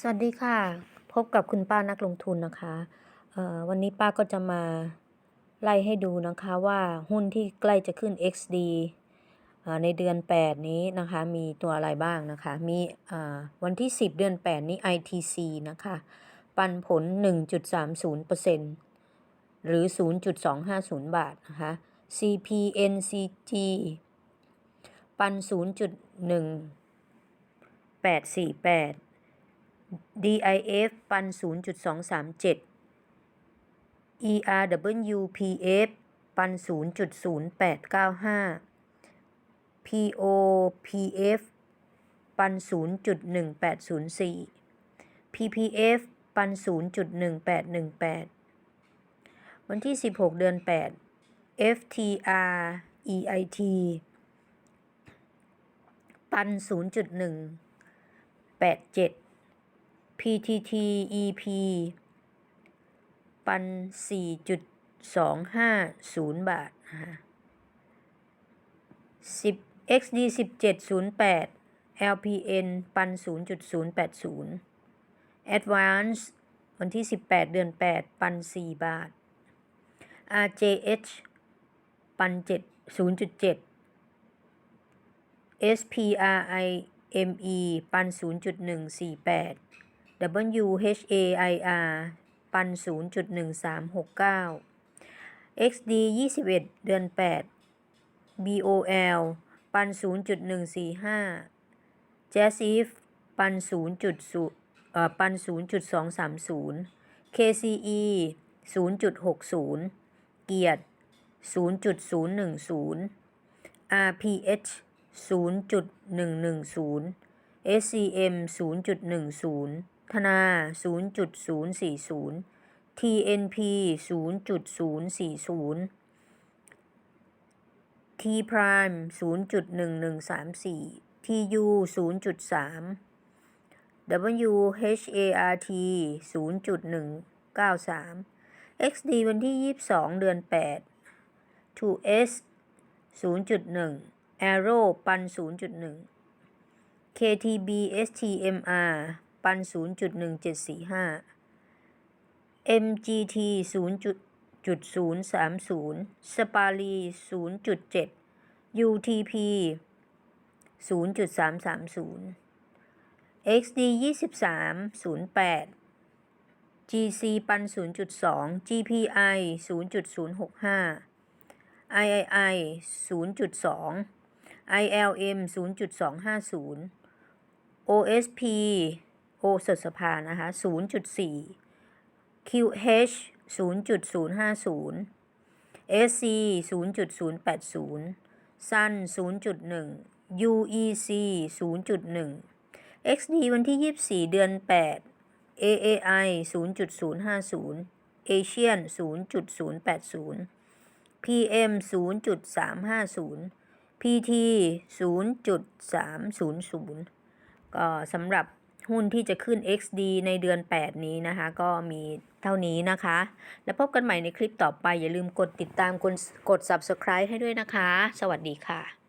สวัสดีค่ะ พบกับคุณป้านักลงทุนนะคะวันนี้ป้าก็จะมาไล่ให้ดูนะคะว่าหุ้นที่ใกล้จะขึ้น XD ในเดือน 8 นี้นะคะ มีตัวอะไรบ้างนะคะ มีวันที่ 10 เดือน 8 นี้ ITC นะคะ ปันผล 1.30%หรือ 0.250 บาทนะคะ CPNCG ปัน 0.1848 DIF ปัน 0.237 ERWPF ปัน 0.0895 POPF ปัน 0.1804 PPF ปัน 0.1818 วันที่ 16 เดือน 8 FTR EIT ปัน 0.187 PTTEP ปัน 4.250 บาทนะคะ10 XD 1708 LPN ปัน 0.080 Advance วันที่ 18 เดือน 8 ปัน 4 บาท RJH ปัน 7 0.7 SPRIME ปัน 0.148 WHAIR ปัน 0.1369 XD 21 เดือน 8 BOL ปัน 0.145 JASIF ปัน0.0เอ่อปัน 0.230 KCE 0.60 เกียรติ 0.010 RPH 0.110 SCM 0.10 ธนา 0.040 TNP 0.040 T Prime 0.1134 TU 0.3 WHART 0.193 XD วันที่ 22 เดือน 8 2S 0.1 Arrow ปัน 0.1 KTB STMR ปัน 0.1745 MGT 0.030 Spali 0.7 UTP 0.330 XD 23 08 GC ปัน 0.2 GPI 0.065 III 0.2 ILM 0.250 OSP O สดสภานะคะ 0.4 QH 0.050 SC 0.080 Sun 0.1 UEC 0.1 XD วันที่ 24 เดือน 8 AAI 0.050 Asian 0.080 PM 0.350 PT 0.300 ก็สำหรับ หุ้นที่จะขึ้น XD ในเดือน 8 นี้นะคะ ก็มีเท่านี้นะคะ แล้วพบกันใหม่ในคลิปต่อไปอย่าลืมกดติดตามกดกด subscribe ให้ด้วยนะคะ สวัสดีค่ะ